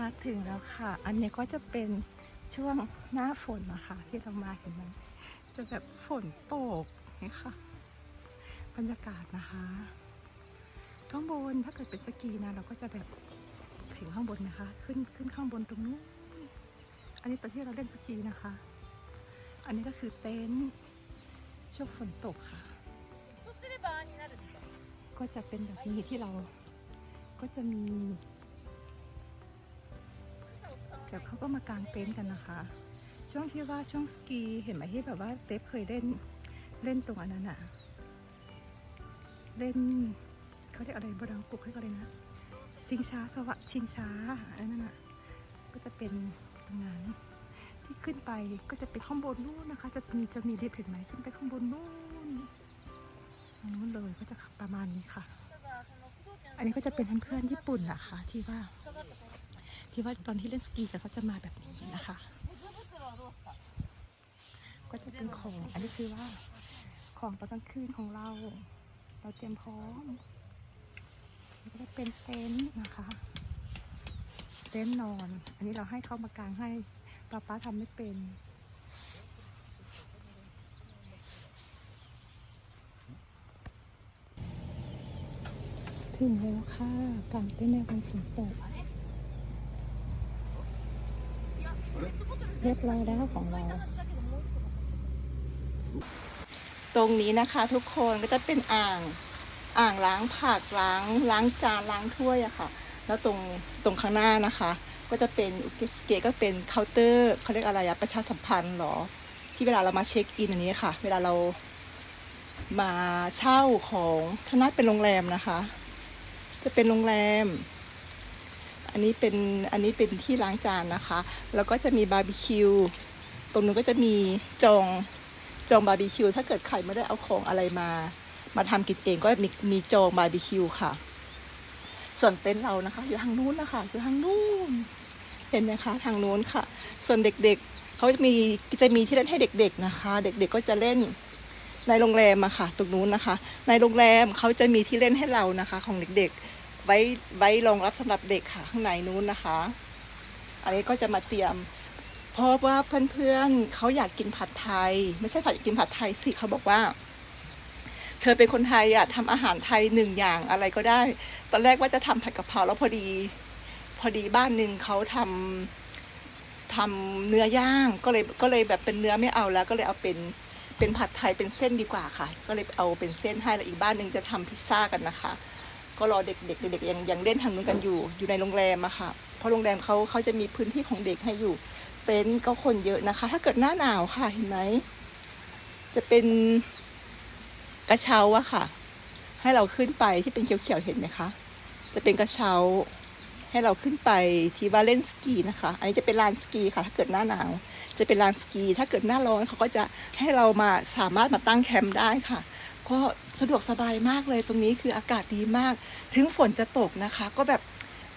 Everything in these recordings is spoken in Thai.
มาถึงแล้วค่ะ อันนี้ก็จะเป็นช่วงหน้าฝนนะคะ ที่เรามาเห็นมันจะแบบฝนตกนี่ค่ะ บรรยากาศนะคะข้างบนถ้าเกิดเป็นสกีนะ เราก็จะแบบถึงข้างบนนะคะ ขึ้นขึ้นข้างบนตรงนู้นอันนี้ตอนที่เราเล่นสกีนะคะ อันนี้ก็คือเต็นท์ช่วงฝนตกค่ะ ก็จะเป็นแบบนี้ที่เราก็จะมี เดี๋ยวเขาก็มากางเต็นท์กันนะคะ ช่วงที่ว่าช่วงสกีเห็นไหมที่แบบว่าเต็ฟเคยเล่นเล่นตรงอันนั้นอะเล่นเขาเรียกอะไรบดังกุกเขาเรียกอะนะชิงช้าสวะชิงช้าอันนั้นอะก็จะเป็นตรงนั้นที่ขึ้นไปก็จะเป็นข้างบนนู้นนะคะ จะมีจะมีลิฟต์เห็นไหมขึ้นไปข้างบนนู้นนู้นเลยก็จะประมาณนี้ค่ะ อันนี้ก็จะเป็นเพื่อนๆญี่ปุ่นนะคะที่ว่า ที่ว่าตอนที่เล่นสกีแต่เขาจะมาแบบนี้นะคะ ก็จะเป็นของอันนี้คือว่าของตอนกลางคืนของเรา เราเตรียมพร้อมก็จะเป็นเต็นท์นะคะ เต็นท์นอน อันนี้เราให้เข้ามากลางให้ป้าป้าทำไม่เป็นถึงแล้วค่ะกลางเต็นท์ในวันฝนตก เรียบร้อยแล้วของเรา ตรงนี้นะคะทุกคนก็จะเป็นอ่าง อ่างล้างผักล้างล้างจานล้างถ้วยอะค่ะ แล้วตรงตรงข้างหน้านะคะ ก็จะเป็นอุกิสเกก็เป็นเคาน์เตอร์เขาเรียกอะไรอะประชาสัมพันธ์หรอ ที่เวลาเรามาเช็คอินอันนี้ค่ะ เวลาเรามาเช่าของข้าน้าเป็นโรงแรมนะคะ จะเป็นโรงแรม อันนี้เป็นอันนี้เป็นที่ล้างจานนะคะ แล้วก็จะมีบาร์บีคิว ตรงนู้นก็จะมีจองจองบาร์บีคิว ถ้าเกิดใครไม่ได้เอาของอะไรมา มาทำกินเองก็มีมีจองบาร์บีคิวค่ะ ส่วนเต็นท์เรานะคะ อยู่ทางนู้นนะคะอยู่ทางนู้น เห็นไหมคะทางนู้นค่ะ ส่วนเด็กๆเขาจะมีจะมีที่เล่นให้เด็ก ๆนะคะ เด็กๆก็จะเล่นในโรงแรมอะค่ะ ตรงนู้นนะคะ ในโรงแรมเขาจะมีที่เล่นให้เรานะคะ ของเด็กๆ ไว้ไว้รองรับสำหรับเด็กค่ะข้างในนู้นนะคะ อันนี้ก็จะมาเตรียม เพราะว่าเพื่อนๆเขาอยากกินผัดไทย ไม่ใช่ผัดกินผัดไทยสิเขาบอกว่า เธอเป็นคนไทยอะทำอาหารไทยหนึ่งอย่างอะไรก็ได้ ตอนแรกว่าจะทำผัดกะเพราแล้วพอดี พอดีบ้านหนึ่งเขาทำทำเนื้อย่างก็เลยก็เลยแบบเป็นเนื้อไม่เอาแล้ว ก็เลยเอาเป็นเป็นผัดไทยเป็นเส้นดีกว่าค่ะ ก็เลยเอาเป็นเส้นให้แล้วอีกบ้านหนึ่งจะทำพิซซ่ากันนะคะ ก็รอเด็กๆเด็กๆยังยังเล่นทางนู้นกันอยู่ อยู่ในโรงแรมอะค่ะ เพราะโรงแรมเขาเขาจะมีพื้นที่ของเด็กให้อยู่ เต็นท์ก็คนเยอะนะคะ ถ้าเกิดหน้าหนาวค่ะเห็นไหมจะเป็นกระเช้าอะค่ะ ให้เราขึ้นไปที่เป็นเขียวๆเห็นไหมคะ จะเป็นกระเช้าให้เราขึ้นไปที่ว่าเล่นสกีนะคะ อันนี้จะเป็นลานสกีค่ะ ถ้าเกิดหน้าหนาว จะเป็นลานสกี ถ้าเกิดหน้าร้อนเขาก็จะให้เรามาสามารถมาตั้งแคมป์ได้ค่ะ ก็สะดวกสบายมากเลยตรงนี้คืออากาศดีมาก ถึงฝนจะตกนะคะ ก็แบบ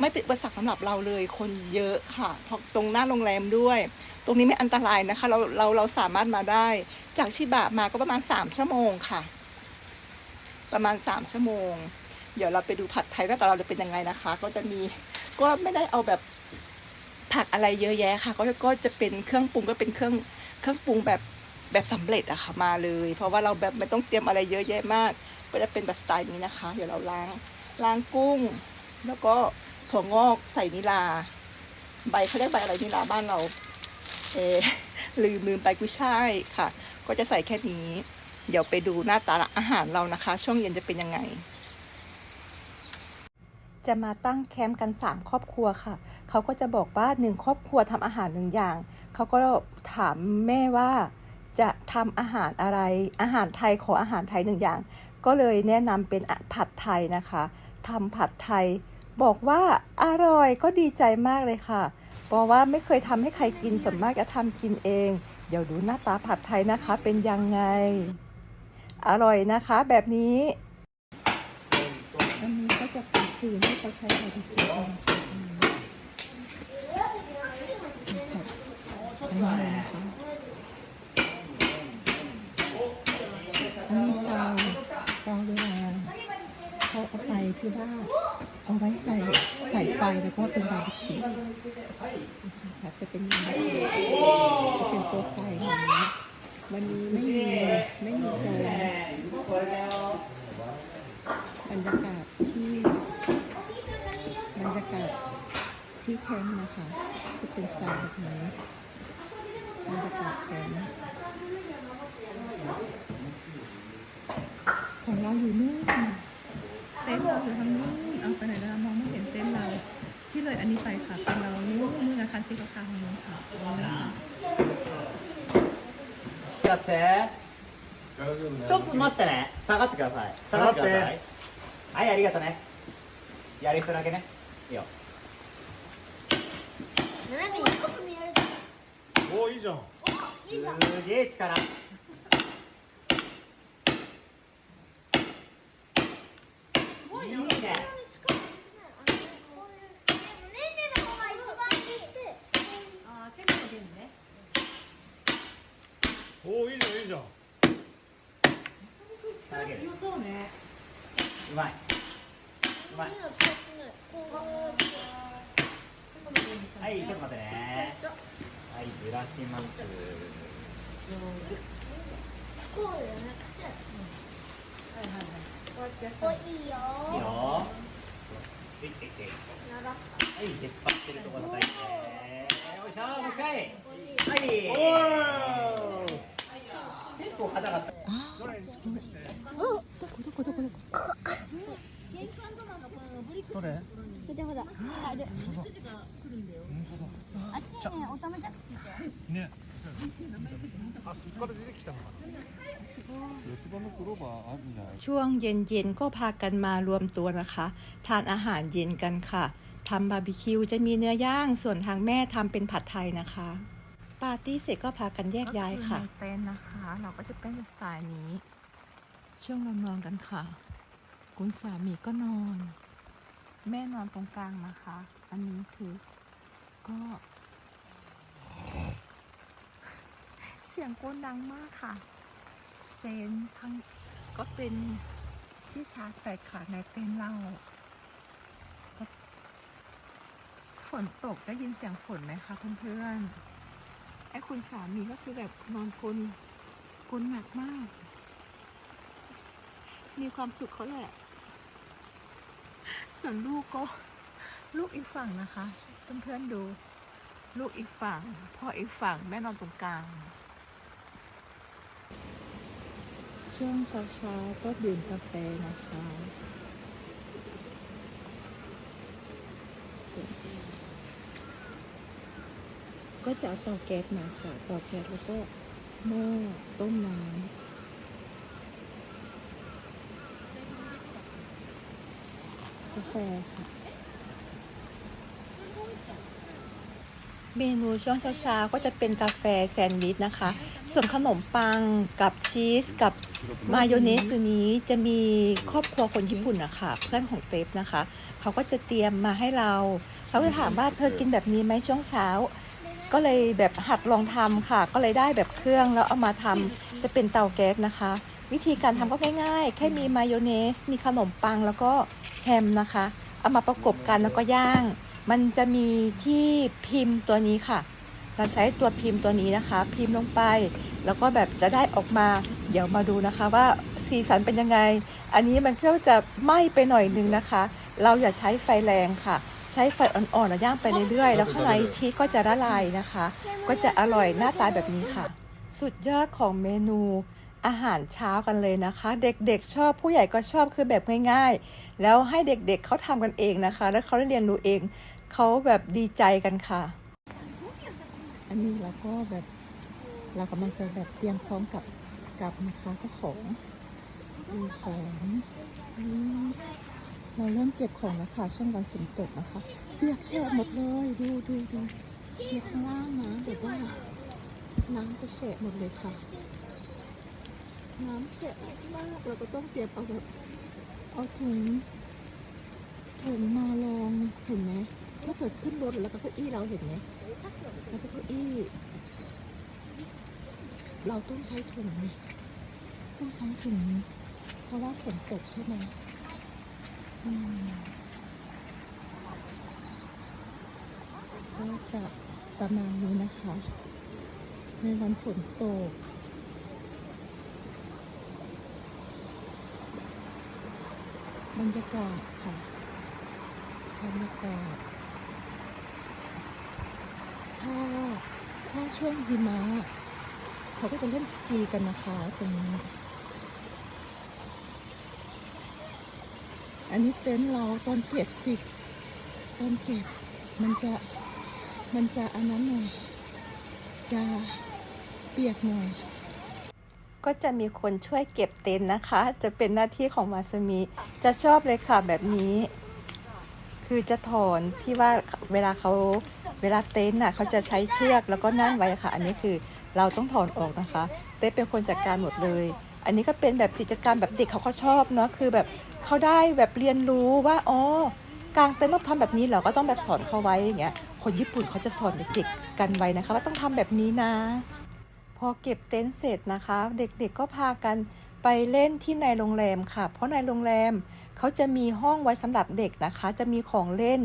ไม่เป็นอุปสรรคสำหรับเราเลย คนเยอะค่ะเพราะตรงหน้าโรงแรมด้วย ตรงนี้ไม่อันตรายนะคะ เราเราเราสามารถมาได้ จากชิบะมาก็ประมาณ 3 ชั่วโมงค่ะ ประมาณ 3 ชั่วโมง เดี๋ยวเราไปดูผัดไทยว่าแต่เราจะเป็นยังไงนะคะ ก็จะมีก็ไม่ได้เอาแบบผักอะไรเยอะแยะค่ะ ก็ก็จะเป็นเครื่องปรุงก็เป็นเครื่องเครื่องปรุงแบบ แบบสำเร็จอะค่ะมาเลย เพราะว่าเราแบบไม่ต้องเตรียมอะไรเยอะแยะมาก ก็จะเป็นแบบสไตล์นี้นะคะ เดี๋ยวเราล้างล้างกุ้ง แล้วก็ถั่วงอกใส่นิลา ใบเขาเรียกใบอะไรนิลาบ้านเรา เออลืมลืมไปกุ้ยช่ายค่ะ ก็จะใส่แค่นี้ เดี๋ยวไปดูหน้าตาอาหารเรานะคะ ช่วงเย็นจะเป็นยังไงจะมาตั้งแคมป์กัน 3 ครอบครัวค่ะ เขาก็จะบอกว่าหนึ่งครอบครัวทำอาหารหนึ่งอย่าง เขาก็ถามแม่ว่า จะทำอาหารอะไร อาหารไทยขออาหารไทยหนึ่งอย่าง ก็เลยแนะนำเป็นผัดไทยนะคะทำผัดไทย บอกว่าอร่อยก็ดีใจมากเลยค่ะเพราะว่าไม่เคยทำให้ใครกินส่วนมากจะทำกินเอง เดี๋ยวดูหน้าตาผัดไทยนะคะเป็นยังไง อร่อยนะคะแบบนี้อันนี้ก็จะเป็นฟืนที่เขาใช้ในที่ฟืนอันนี้เลยนะคะ อันนี้เตาเตาเวลาเขาเอาไปคือว่าเอาไว้ใส่ใส่ไฟแล้วก็เป็นบาร์บีคิวค่ะจะเป็นบาร์บีคิวจะเป็นโปรไซด์ของนี้วันนี้ไม่มีไม่มีจอยบรรยากาศที่บรรยากาศที่แคมป์นะคะจะเป็นสไตล์แบบนี้บรรยากาศแคมป์ องเราอยู่นู่น เต็นท์เราอยู่ทางนู้นเอาไปไหนแล้วมองไม่เห็นเต็นท์เรา ที่เลยอันนี้ไปค่ะเป็นเรานู้นนู่นนะคะสีขาวๆของนู้นค่ะเอาเลยค่ะ やってちょっと待ってね下がってください下がってくださいはいありがとうねやる人だけねいいよ斜めに低く見えるおーいいじゃんいいじゃんすげえ力 おーいいじゃんいいじゃん。下だけでうそうねまい。うまい。はいちょっと待って。ねはいずらしますこうじゃなくてこういいよいいよ。えいえい。えいならはい出っ張ってるとこいてよいしょもう一回。おはい どれにすごいあどこどこどこどこ玄関ドアのこのブリックどれ見てほらあであっちにねおためジャックついてねあそこから出てきたのかな四つ葉のクローバーあるんじゃない ช่วงเย็นๆก็พากันมารวมตัวนะคะ ทานอาหารเย็นกันค่ะทำบาร์บีคิวจะมีเนื้อย่างส่วนทางแม่ทำเป็นผัดไทยนะคะ ปาร์ตี้เสร็จก็พากันแยกย้ายค่ะ เต็นนะคะ เราก็จะเป็นสไตล์นี้ ช่วงเรานอนกันค่ะ คุณสามีก็นอน แม่นอนตรงกลางนะคะ อันนี้คือก็ เสียงโกนดังมากค่ะเต็นท์ทั้งก็เป็นที่ชาร์จแบตค่ะในเต็นท์เราก็ฝนตกได้ยินเสียงฝนไหมคะเพื่อนๆ ไอ้คุณสามีก็คือแบบนอนกลนกลนหนักมาก มีความสุขเขาแหละ ส่วนลูกก็ลูกอีกฝั่งนะคะเพื่อนๆดู ลูกอีกฝั่งพ่ออีกฝั่งแม่นอนตรงกลาง ช่วงเช้าๆก็ดื่มกาแฟนะคะ ก็จะเอาเตาแก๊สมาค่ะเตาแก๊สแล้วก็หม้อต้มน้ำกาแฟค่ะ เมนูช่วงเช้าๆก็จะเป็นกาแฟแซนด์วิชนะคะ ส่วนขนมปังกับชีสกับมายองเนสนี้จะมีครอบครัวคนญี่ปุ่นนะคะเพื่อนของเตฟนะคะ เขาก็จะเตรียมมาให้เรา เขาจะถามว่าเธอกินแบบนี้ไหมช่วงเช้า ก็เลยแบบหัดลองทำค่ะ ก็เลยได้แบบเครื่องแล้วเอามาทำจะเป็นเตาแก๊สนะคะ วิธีการทำก็ง่ายๆ แค่มีมายองเนส มีขนมปังแล้วก็แฮมนะคะ เอามาประกบกันแล้วก็ย่าง มันจะมีที่พิมพ์ตัวนี้ค่ะ เราใช้ตัวพิมพ์ตัวนี้นะคะ พิมพ์ลงไป แล้วก็แบบจะได้ออกมาเดี๋ยวมาดูนะคะว่าสีสันเป็นยังไง อันนี้มันก็จะไหม้ไปหน่อยนึงนะคะ เราอย่าใช้ไฟแรงค่ะ ใช้ไฟอ่อนๆแล้วย่างไปเรื่อยๆ แล้วข้างในชีสก็จะละลายนะคะ ก็จะอร่อยหน้าตาแบบนี้ค่ะ สุดยอดของเมนูอาหารเช้ากันเลยนะคะ เด็กๆชอบผู้ใหญ่ก็ชอบคือแบบง่ายๆ แล้วให้เด็กๆเขาทำกันเองนะคะ แล้วเขาได้เรียนรู้เองเขาแบบดีใจกันค่ะ อันนี้เราก็แบบเรากำลังจะแบบเตรียมพร้อมกับกับนะคะก็ของมีของ เราเริ่มเก็บของแล้วค่ะช่วงวันฝนตกนะคะเปียกแฉะหมดเลยดูดูดูเปียกข้างล่างนะแบบว่าน้ำจะแฉะหมดเลยค่ะ น้ำแฉะมากเราก็ต้องเตรียมเอาแบบเอาถุงถุงมาลองเห็นไหมถ้าเกิดขึ้นรถแล้วก็เก้าอี้เราเห็นไหมแล้วก็เก้าอี้ เราต้องใช้ถุงต้องใช้ถุงเพราะว่าฝนตกใช่ไหม ก็จะประมาณนี้นะคะ ในวันฝนตกบรรยากาศค่ะบรรยากาศถ้าถ้าช่วงหิมะเขาก็จะเล่นสกีกันนะคะตรงนี้ อันนี้เต็นท์เราตอนเก็บสิตอนเก็บมันจะมันจะอันนั้นหน่อยจะเปียกหน่อย ก็จะมีคนช่วยเก็บเต็นท์นะคะ จะเป็นหน้าที่ของมาสมิจะชอบเลยค่ะแบบนี้ คือจะถอนที่ว่าเวลาเขาเวลาเต็นท์น่ะเขาจะใช้เชือกแล้วก็นั่งไว้ค่ะ อันนี้คือเราต้องถอนออกนะคะ เต้เป็นคนจัดการหมดเลย อันนี้ก็เป็นแบบกิจกรรมแบบเด็กเขาก็ชอบเนาะคือแบบเขาได้แบบเรียนรู้ว่าอ๋อกางเต็นท์ต้องทำแบบนี้เหรอก็ต้องแบบสอนเขาไว้อย่างเงี้ยคนญี่ปุ่นเขาจะสอนเด็กๆกันไว้นะคะ ว่าต้องทำแบบนี้นะ พอเก็บเต็นท์เสร็จนะคะ เด็กๆก็พากันไปเล่นที่ในโรงแรมค่ะ เพราะในโรงแรมเขาจะมีห้องไว้สำหรับเด็กนะคะ จะมีของเล่น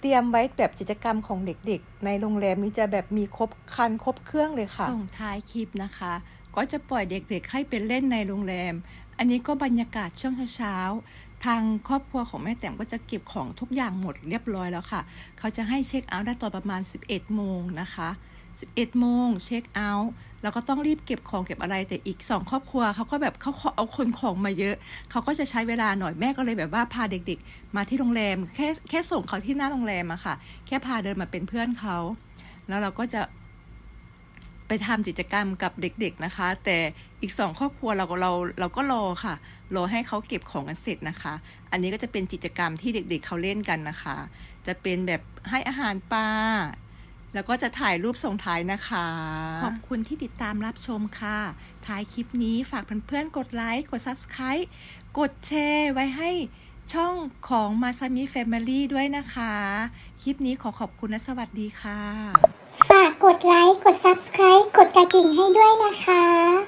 เตรียมไว้แบบกิจกรรมของเด็กๆ ในโรงแรมนี้จะแบบมีครบคันครบเครื่องเลยค่ะ ส่งท้ายคลิปนะคะ ก็จะปล่อยเด็กๆให้ไปเล่นในโรงแรม อันนี้ก็บรรยากาศช่วงเช้าๆ ทางครอบครัวของแม่แต้มก็จะเก็บของทุกอย่างหมดเรียบร้อยแล้วค่ะ เขาจะให้เช็คเอาท์ได้ตอนประมาณ 11 โมงนะคะ 11 โมงเช็คเอาท์แล้วก็ต้องรีบเก็บของเก็บอะไรแต่อีก 2 ครอบครัวเขาก็แบบเขาเอาคนของมาเยอะ เขาก็จะใช้เวลาหน่อยแม่ก็เลยแบบว่าพาเด็กๆ มาที่โรงแรม แค่แค่ส่งเขาที่หน้าโรงแรมอะค่ะ แค่พาเดินมาเป็นเพื่อนเขา แล้วเราก็จะ ไปทำกิจกรรมกับเด็กๆนะคะ แต่อีกสองครอบครัวเราก็เราเราก็รอค่ะรอให้เขาเก็บของกันเสร็จนะคะ อันนี้ก็จะเป็นกิจกรรมที่เด็กๆเขาเล่นกันนะคะ จะเป็นแบบให้อาหารปลาแล้วก็จะถ่ายรูปส่งท้ายนะคะ ขอบคุณที่ติดตามรับชมค่ะ ท้ายคลิปนี้ฝากเพื่อนๆกดไลค์ กด Subscribe กดแชร์ไว้ให้ ช่องของ Masami Family ด้วยนะคะ คลิปนี้ขอขอบคุณและสวัสดีค่ะ ฝากกดไลค์ กด Subscribe กดกระดิ่งให้ด้วยนะคะ